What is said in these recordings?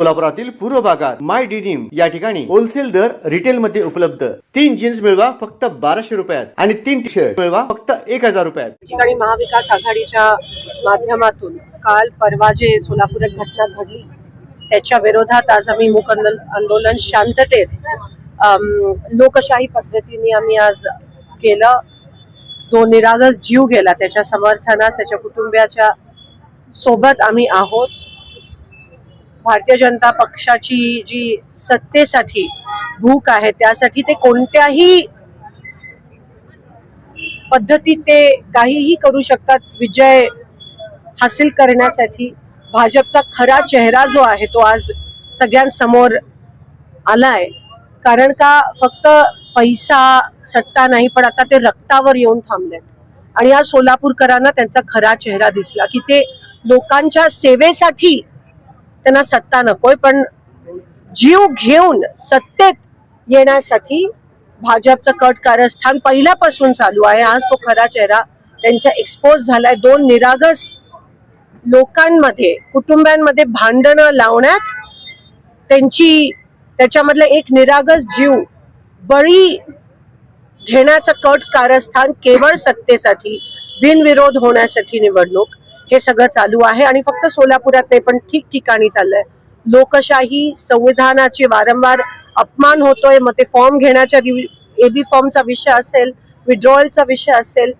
सोलापुरातील पूर्व भागात माय डिनिम या ठिकाणी होलसेल दर रिटेल मध्ये उपलब्ध. तीन जीन्स मिळवा फक्त बाराशे रुपयात आणि तीन टी शर्ट मिळवा फक्त एक हजार रुपयात. ठिकाणी महाविकास आघाडीच्या माध्यमातून काल परवा जे सोलापुरात घटना घडली त्याच्या विरोधात आज आम्ही मूक आंदोलन शांततेत लोकशाही पद्धतीने आम्ही आज केलं. जो निरागस जीव गेला त्याच्या समर्थनात त्याच्या कुटुंबियाच्या सोबत आम्ही आहोत. भारतीय जनता पक्षाची जी सत्तेसाठी भूक आहे त्यासाठी ते कोणत्याही पद्धतीत ते काहीही करू शकतात. विजय हासिल करण्यासाठी भाजपचा खरा चेहरा जो आहे तो आज सगळ्यांसमोर आलाय. कारण का फक्त पैसा सत्ता नाही पण आता ते रक्तावर येऊन थांबलेत. आणि या सोलापूरकरांना त्यांचा खरा चेहरा दिसला की ते लोकांच्या सेवेसाठी त्यांना सत्ता नकोय पण जीव घेऊन सत्तेत येण्यासाठी भाजपचं कट कारस्थान पहिल्यापासून चालू आहे. आज तो खरा चेहरा त्यांचा एक्सपोज झालाय. दोन निरागस लोकांमध्ये कुटुंबांमध्ये भांडणं लावण्यात त्यांची त्याच्यामधला एक निरागस जीव बळी घेण्याचं कट कारस्थान केवळ सत्तेसाठी बिनविरोध होण्यासाठी निवडणूक हे सगळं चालू आहे आणि फक्त सोलापुरात नाही पण ठिकठिकाणी चाललंय. लोकशाही संविधानाची वारंवार अपमान होतोय मग ते फॉर्म घेण्याच्या एबी फॉर्मचा विषय असेल विड्रॉवलचा विषय असेल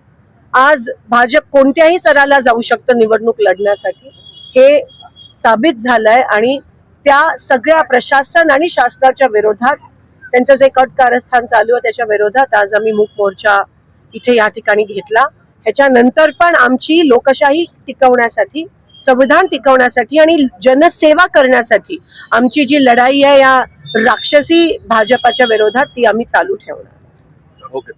आज भाजप कोणत्याही स्तराला जाऊ शकतं निवडणूक लढण्यासाठी हे साबित झालंय आणि त्या सगळ्या प्रशासन आणि शासनाच्या विरोधात त्यांचं जे कट कारस्थान चालू आहे त्याच्या विरोधात आज आम्ही मूक मोर्चा इथे या ठिकाणी घेतला. ह्याच्यानंतर पण आमची लोकशाही टिकवण्यासाठी संविधान टिकवण्यासाठी आणि जनसेवा करण्यासाठी आमची जी लढाई आहे या राक्षसी भाजपाच्या विरोधात ती आम्ही चालू ठेवणार. ओके